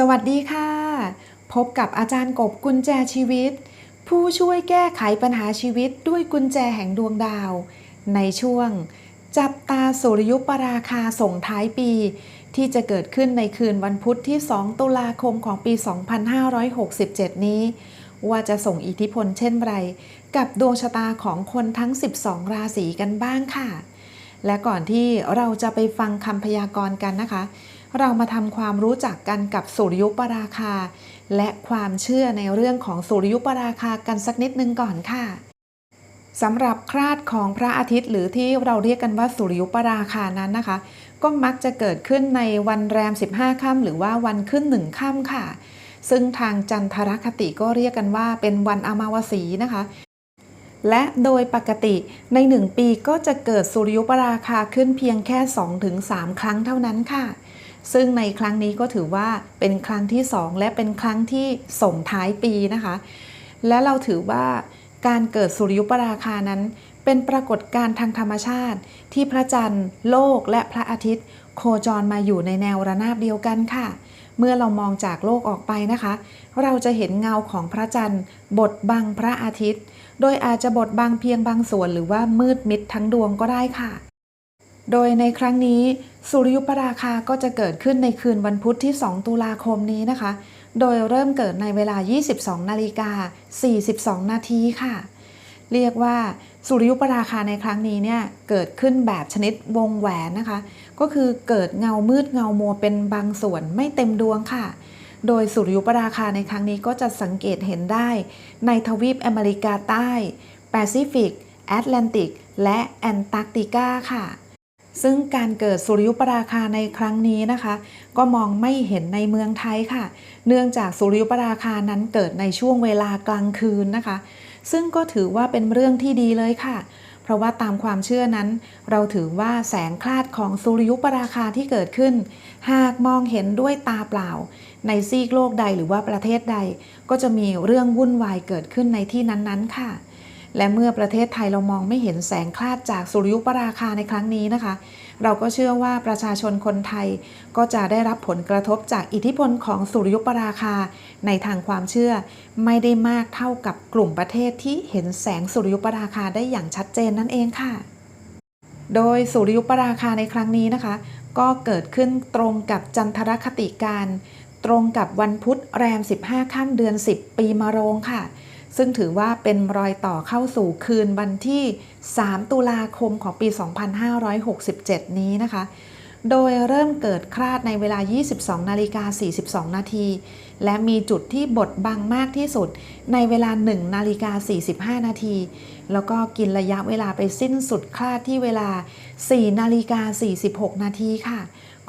สวัสดีค่ะ พบกับอาจารย์กบกุญแจชีวิต ผู้ช่วยแก้ไขปัญหาชีวิตด้วยกุญแจแห่งดวงดาว ในช่วง จับตาสุริยุปราคาส่งท้ายปี ที่จะเกิดขึ้นในคืนวันพุธที่ 2 ตุลาคมของปี 2567 นี้ ว่าจะส่งอิทธิพลเช่นไร กับดวงชะตาของคนทั้ง 12 ราศีกันบ้างค่ะ และก่อนที่เราจะไปฟังคำพยากรณ์กันนะคะ เรามาทำความรู้จักกันกับสุริยุปราคา และความเชื่อในเรื่องของสุริยุปราคากันสักนิดนึงก่อนค่ะสำหรับคราดของพระอาทิตย์หรือที่เราเรียกกันว่าสุริยุปราคานั้นนะคะ ก็มักจะเกิดขึ้นในวันแรม 15ค่ำหรือว่าวันขึ้นหนึ่งค่ำค่ะ ซึ่งทางจันทรคติก็เรียกกันว่าเป็นวันอมาวสีนะคะ และโดยปกติในหนึ่งปีก็จะเกิดสุริยุปราคาขึ้นเพียงแค่ 2-3 ครั้งเท่านั้นค่ะ ซึ่งในครั้งนี้ก็ถือว่าเป็นครั้งที่ 2 และเป็นครั้งที่ส่งท้ายปีนะคะ และเราถือว่าการเกิดสุริยุปราคานั้น เป็นปรากฏการณ์ทางธรรมชาติ ที่พระจันทร์ โลกและพระอาทิตย์ โคจรมาอยู่ในแนวระนาบเดียวกันค่ะ เมื่อเรามองจากโลกออกไปนะคะ เราจะเห็นเงาของพระจันทร์ บดบังพระอาทิตย์ โดยอาจจะบดบังเพียงบางส่วนหรือว่ามืดมิดทั้งดวงก็ได้ค่ะ โดยในครั้งนี้ สุริยุปราคาก็จะเกิดขึ้นในคืนวันพุธที่ 2 ตุลาคมนี้นะคะ โดยเริ่มเกิดในเวลา 22 นาฬิกา 42 นาทีค่ะ เรียกว่าสุริยุปราคาในครั้งนี้เนี่ยเกิดขึ้นแบบชนิดวงแหวนนะคะ ก็คือเกิดเงามืดเงามัวเป็นบางส่วนไม่เต็มดวงค่ะ โดยสุริยุปราคาในครั้งนี้ก็จะสังเกตเห็นได้ ในทวีปอเมริกาใต้ แปซิฟิก แอตแลนติก และแอนตาร์กติกาค่ะ ซึ่งการเกิดสุริยุปราคาในครั้งนี้นะคะ ก็มองไม่เห็นในเมืองไทยค่ะ เนื่องจากสุริยุปราคานั้นเกิดในช่วงเวลากลางคืนนะคะ ซึ่งก็ถือว่าเป็นเรื่องที่ดีเลยค่ะ เพราะว่าตามความเชื่อนั้น เราถือว่าแสงคลาดของสุริยุปราคาที่เกิดขึ้น หากมองเห็นด้วยตาเปล่า ในซีกโลกใดหรือว่าประเทศใด ก็จะมีเรื่องวุ่นวายเกิดขึ้นในที่นั้นๆค่ะ และเมื่อประเทศไทยเรามองไม่เห็นแสงคลาดจากสุริยุปราคาในครั้งนี้นะคะ เราก็เชื่อว่าประชาชนคนไทยก็จะได้รับผลกระทบจากอิทธิพลของสุริยุปราคา ในทางความเชื่อ ไม่ได้มากเท่ากับกลุ่มประเทศที่เห็นแสงสุริยุปราคาได้อย่างชัดเจนนั่นเองค่ะ โดยสุริยุปราคาในครั้งนี้นะคะ ก็เกิดขึ้นตรงกับจันทรคติการ ตรงกับวันพุธแรม 15ค่ำเดือน 10 ปีมะโรงค่ะ ซึ่งถือว่าเป็นรอยต่อเข้าสู่คืนวันที่ 3 ตุลาคมของปี 2567 นี้นะคะ โดยเริ่มเกิดคลาดในเวลา 22 นาฬิกา 42 นาที และมีจุดที่บดบังมากที่สุดในเวลา 1 นาฬิกา 45 นาที แล้วก็กินระยะเวลาไปสิ้นสุดคลาดที่เวลา 4 นาฬิกา 46 นาทีค่ะ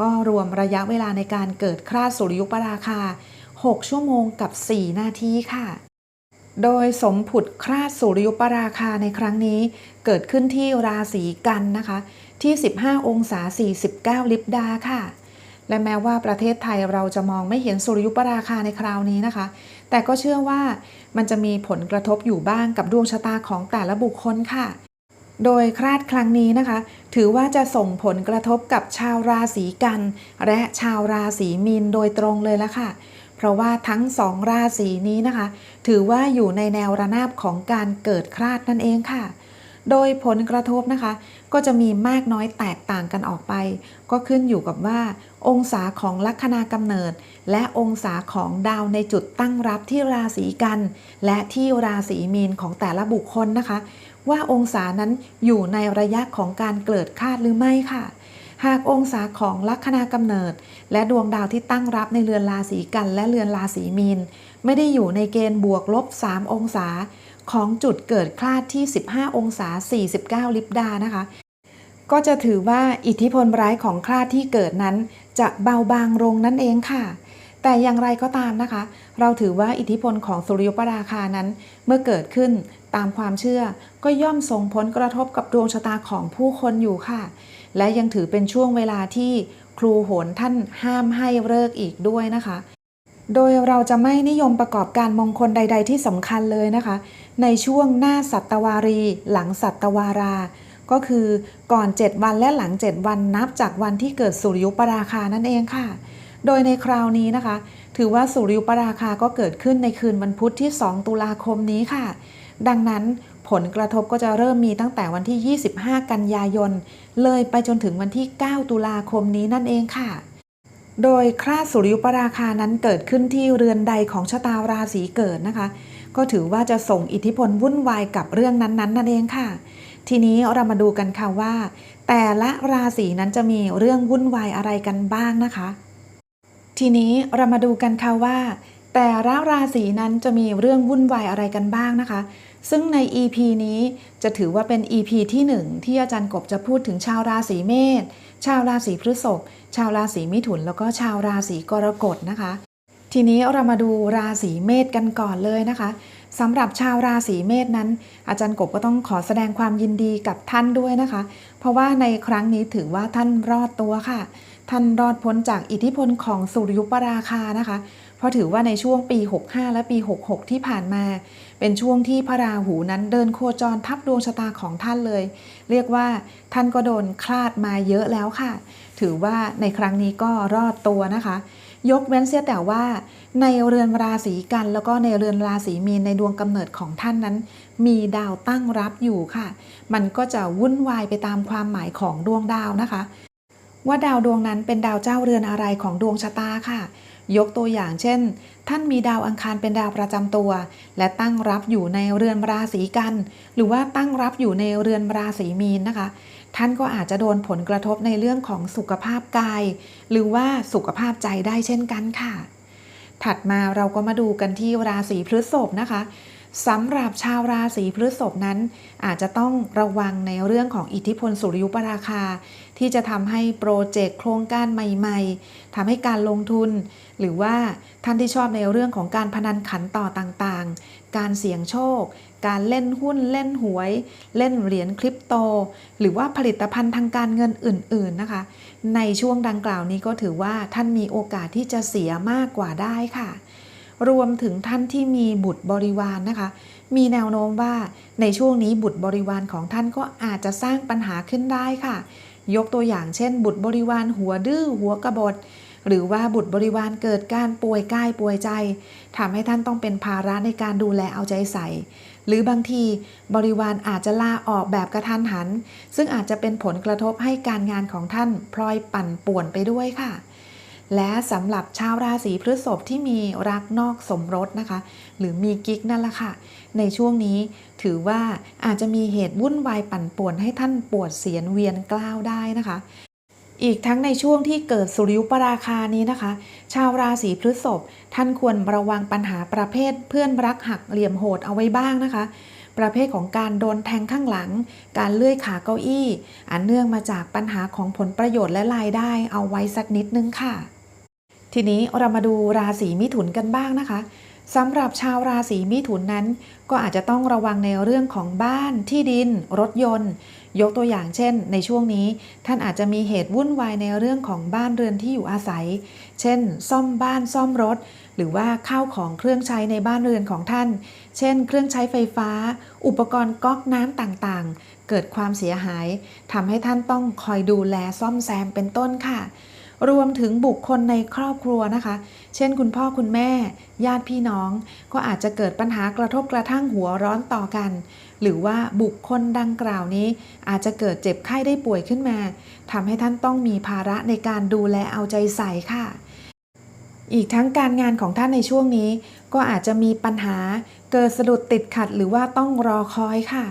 ก็รวมระยะเวลาในการเกิดคลาดสุริยุปราคา 6 ชั่วโมงกับ 4 นาทีค่ะ โดยสมผุดคลาดสุริยุปราคาในครั้งนี้ เกิดขึ้นที่ราศีกันนะคะ ที่ 15 องศา 49 ลิบดาค่ะ และแม้ว่าประเทศไทยเราจะมองไม่เห็นสุริยุปราคาในคราวนี้นะคะ แต่ก็เชื่อว่ามันจะมีผลกระทบอยู่บ้างกับดวงชะตาของแต่ละบุคคลค่ะ โดยคลาดครั้งนี้นะคะ ถือว่าจะส่งผลกระทบกับชาวราศีกัน และชาวราศีมีนโดยตรงเลยละค่ะ เพราะว่าทั้งสองราศีนี้นะคะ ถือว่าอยู่ในแนวระนาบของการเกิดคลาดนั่นเองค่ะ โดยผลกระทบนะคะ ก็จะมีมากน้อยแตกต่างกันออกไป ก็ขึ้นอยู่กับว่า องศาของลัคนากำเนิด และองศาของดาวในจุดตั้งรับที่ราศีกัน และที่ราศีมีนของแต่ละบุคคลนะคะ ว่าองศานั้นอยู่ในระยะของการเกิดคลาดหรือไม่ค่ะ หากองศาของลัคนากำเนิด และดวงดาวที่ตั้งรับในเรือนราศีกันและเรือนราศีมีน ไม่ได้อยู่ในเกณฑ์บวกลบ 3 องศา ของจุดเกิดคลาดที่ 15 องศา 49 ลิบดานะคะ ก็จะถือว่าอิทธิพลร้ายของคลาดที่เกิดนั้น จะเบาบางลงนั่นเองค่ะแต่อย่างไรก็ตามนะคะ เราถือว่าอิทธิพลของสุริยุปราคานั้นเมื่อเกิดขึ้นตามความเชื่อก็ย่อมส่งผลกระทบกับดวงชะตาของผู้คนอยู่ค่ะ และยังถือเป็นช่วงเวลาที่ครูโหนท่านห้ามให้เลิกอีกด้วยนะคะ โดยเราจะไม่นิยมประกอบการมงคลใด ๆ ที่สำคัญเลยนะคะ ในช่วงหน้าสัตวารี หลังสัตวารา ก็คือก่อน 7 วันและหลัง 7 วันนับจากวันที่เกิดสุริยุปราคานั่นเองค่ะ โดยในคราวนี้นะคะ ถือว่าสุริยุปราคาก็เกิดขึ้นในคืนวันพุธที่ 2 ตุลาคมนี้ค่ะ ดังนั้น ผลกระทบก็จะเริ่มมีตั้งแต่วันที่ 25 กันยายน เลยไปจนถึงวันที่ 9 ตุลาคมนี้นั่นเองค่ะ โดยคราสสุริยุปราคานั้นเกิดขึ้นที่เรือนใดของชะตาราศีเกิดนะคะ ก็ถือว่าจะส่งอิทธิพลวุ่นวายกับเรื่องนั้นๆนั่นเองค่ะ ทีนี้เรามาดูกันค่ะว่า แต่ละราศีนั้นจะมีเรื่องวุ่นวายอะไรกันบ้างนะคะ ทีนี้เรามาดูกันค่ะว่าแต่ละราศีนั้นจะมีเรื่องวุ่นวายอะไรกันบ้างนะคะ ซึ่งใน EP นี้จะถือว่าเป็น EP ที่ 1 ที่อาจารย์กบจะพูดถึงชาวราศีเมษ ชาวราศีพฤษภ ชาวราศีมิถุน แล้วก็ชาวราศีกรกฎนะคะ ทีนี้เรามาดูราศีเมษกันก่อนเลยนะคะสำหรับชาวราศีเมษนั้น อาจารย์กบก็ต้องขอแสดงความยินดีกับท่านด้วยนะคะ เพราะว่าในครั้งนี้ถือว่าท่านรอดตัวค่ะ ท่านรอดพ้นจากอิทธิพลของสุริยุปราคานะคะ เพราะถือว่าในช่วงปี 65 และปี 66 ที่ผ่านมา เป็นช่วงที่พระราหูนั้นเดินโคจรทับดวงชะตาของท่านเลย เรียกว่าท่านก็โดนคลาดมาเยอะแล้วค่ะ ถือว่าในครั้งนี้ก็รอดตัวนะคะ ยกเว้นเสียแต่ว่า ในเรือนราศีกันแล้วก็ในเรือนราศีมีนในดวงกำเนิดของท่านนั้น มีดาวตั้งรับอยู่ค่ะ มันก็จะวุ่นวายไปตามความหมายของดวงดาวนะคะว่าดาวดวงนั้นเป็นดาวเจ้าเรือนอะไรของดวงชะตาค่ะ ยกตัวอย่างเช่น ท่านมีดาวอังคารเป็นดาวประจำตัว และตั้งรับอยู่ในเรือนราศีกัน หรือว่าตั้งรับอยู่ในเรือนราศีมีนนะคะ ท่านก็อาจจะโดนผลกระทบในเรื่องของสุขภาพกาย หรือว่าสุขภาพใจได้เช่นกันค่ะ ถัดมาเราก็มาดูกันที่ราศีพฤษภนะคะ สำหรับชาวราศีพฤษภนั้น อาจจะต้องระวังในเรื่องของอิทธิพลสุริยุปราคา ที่จะทำให้โปรเจกต์โครงการใหม่ๆทำให้การลงทุน หรือว่าท่านที่ชอบในเรื่องของการพนันขันต่อต่างๆ การเสี่ยงโชค การเล่นหุ้นเล่นหวย เล่นเหรียญคริปโต หรือว่าผลิตภัณฑ์ทางการเงินอื่น ๆนะคะ ในช่วงดังกล่าวนี้ก็ถือว่าท่านมีโอกาสที่จะเสียมากกว่าได้ค่ะ รวมถึงท่านที่มีบุตรบริวารนนะคะ มีแนวโน้มว่าในช่วงนี้บุตรบริวารของท่านก็อาจจะสร้างปัญหาขึ้นได้ค่ะ ยกตัวอย่างเช่น บุตรบริวารหัวดื้อหัวกระบฏหรือว่าบุตรบริวารเกิดการป่วยกายป่วยใจทำให้ท่านต้องเป็นภาระในการดูแลเอาใจใส่ หรือบางทีบริวารอาจจะลาออกแบบกระทันหัน ซึ่งอาจจะเป็นผลกระทบให้การงานของท่านพลอยปั่นป่วนไปด้วยค่ะ และสำหรับชาวราศีพฤษภที่มีรักนอกสมรสนะคะ หรือมีกิ๊กนั่นแหละค่ะ ในช่วงนี้ถือว่าอาจจะมีเหตุวุ่นวายปั่นป่วนให้ท่านปวดเสียนเวียนกล้าวได้นะคะ อีกทั้งในช่วงที่เกิดสุริยุปราคานี้นะคะ ชาวราศีพฤษภท่านควรระวังปัญหาประเภทเพื่อนรักหักเหลี่ยมโหดเอาไว้บ้างนะคะประเภทของการโดนแทงข้างหลัง การเลื่อยขาเก้าอี้ อันเนื่องมาจากปัญหาของผลประโยชน์และรายได้เอาไว้สักนิดนึงค่ะ ทีนี้เรามาดูราศีมิถุนกันบ้างนะคะสำหรับชาวราศีมิถุนนั้น ก็อาจจะต้องระวังในเรื่องของบ้านที่ดิน รถยนต์ ยกตัวอย่างเช่น ในช่วงนี้ ท่านอาจจะมีเหตุวุ่นวายในเรื่องของบ้านเรือนที่อยู่อาศัย เช่น ซ่อมบ้านซ่อมรถ หรือว่าข้าวของเครื่องใช้ในบ้านเรือนของท่าน เช่น เครื่องใช้ไฟฟ้า อุปกรณ์ก๊อกน้ำต่างๆ เกิดความเสียหายทำให้ท่านต้องคอยดูแลซ่อมแซมเป็นต้นค่ะ รวมถึงบุคคลในครอบครัวนะคะ เช่นคุณพ่อคุณแม่ ญาติพี่น้อง ก็อาจจะเกิดปัญหากระทบกระทั่งหัวร้อนต่อกัน หรือว่าบุคคลดังกล่าวนี้ อาจจะเกิดเจ็บไข้ได้ป่วยขึ้นมาทำให้ท่านต้องมีภาระในการดูแลเอาใจใส่ค่ะ อีกทั้งการงานของท่านในช่วงนี้ ก็อาจจะมีปัญหาเกิดสะดุดติดขัดหรือว่าต้องรอคอยค่ะ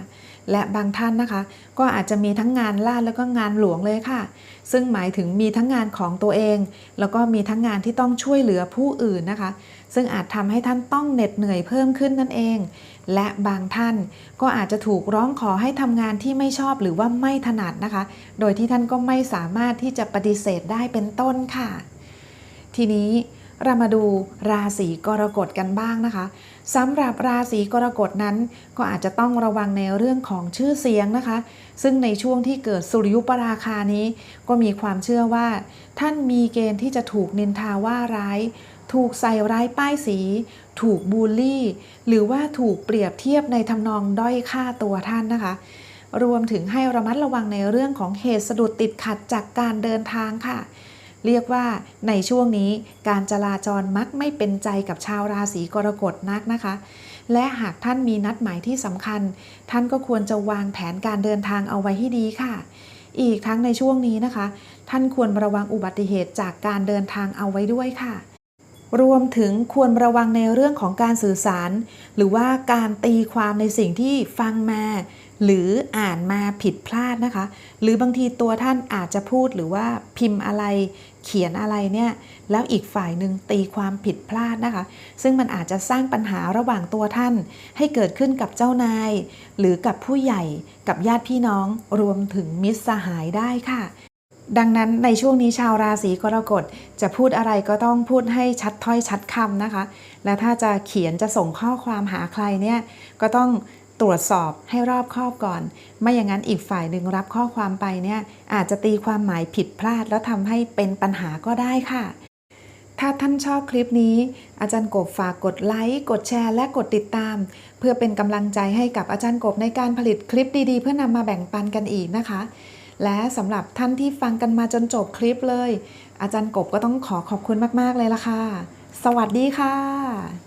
และบางท่านนะคะ ก็อาจจะมีทั้งงานลาดแล้วก็งานหลวงเลยค่ะ ซึ่งหมายถึงมีทั้งงานของตัวเอง แล้วก็มีทั้งงานที่ต้องช่วยเหลือผู้อื่นนะคะ ซึ่งอาจทำให้ท่านต้องเหน็ดเหนื่อยเพิ่มขึ้นนั่นเอง และบางท่านก็อาจจะถูกร้องขอให้ทำงานที่ไม่ชอบหรือว่าไม่ถนัดนะคะ โดยที่ท่านก็ไม่สามารถที่จะปฏิเสธได้เป็นต้นค่ะ ทีนี้เรามาดูราศีกรกฎกันบ้างนะคะ สำหรับราศีกรกฎนั้น ก็อาจจะต้องระวังในเรื่องของชื่อเสียงนะคะ ซึ่งในช่วงที่เกิดสุริยุปราคานี้ ก็มีความเชื่อว่า ท่านมีเกณฑ์ที่จะถูกนินทาว่าร้าย ถูกใส่ร้ายป้ายสี ถูกบูลลี่ หรือว่าถูกเปรียบเทียบในทำนองด้อยค่าตัวท่านนะคะ รวมถึงให้ระมัดระวังในเรื่องของเหตุสะดุดติดขัดจากการเดินทางค่ะ เรียกว่าในช่วงนี้การจราจรมักไม่เป็นใจกับชาวราศีกรกฎนักนะคะ และหากท่านมีนัดหมายที่สำคัญ ท่านก็ควรจะวางแผนการเดินทางเอาไว้ให้ดีค่ะ อีกทั้งในช่วงนี้นะคะ ท่านควรระวังอุบัติเหตุจากการเดินทางเอาไว้ด้วยค่ะ รวมถึงควรระวังในเรื่องของการสื่อสาร หรือว่าการตีความในสิ่งที่ฟังมา หรืออ่านมาผิดพลาดนะคะ หรือบางทีตัวท่านอาจจะพูดหรือว่าพิมพ์อะไรเขียนอะไรเนี่ย แล้วอีกฝ่ายหนึ่งตีความผิดพลาดนะคะ ซึ่งมันอาจจะสร้างปัญหาระหว่างตัวท่าน ให้เกิดขึ้นกับเจ้านาย หรือกับผู้ใหญ่กับญาติพี่น้องรวมถึงมิตรสหายได้ค่ะดังนั้นในช่วงนี้ชาวราศีกรกฎจะพูดอะไรก็ต้องพูดให้ชัดถ้อยชัดคำนะคะ และถ้าจะเขียนจะส่งข้อความหาใครเนี่ยก็ต้อง ตรวจสอบให้รอบคอบก่อน ไม่อย่างนั้นอีกฝ่ายหนึ่งรับข้อความไปเนี่ยอาจจะตีความหมายผิดพลาดแล้วทำให้เป็นปัญหาก็ได้ค่ะ ถ้าท่านชอบคลิปนี้ อาจารย์กบฝากกดไลค์กดแชร์ และกดติดตาม เพื่อเป็นกำลังใจให้กับอาจารย์กบในการผลิตคลิปดีๆ เพื่อนำมาแบ่งปันกันอีกนะคะ และสำหรับท่านที่ฟังกันมาจนจบคลิปเลย อาจารย์กบก็ต้องขอขอบคุณมากๆเลยล่ะค่ะ สวัสดีค่ะ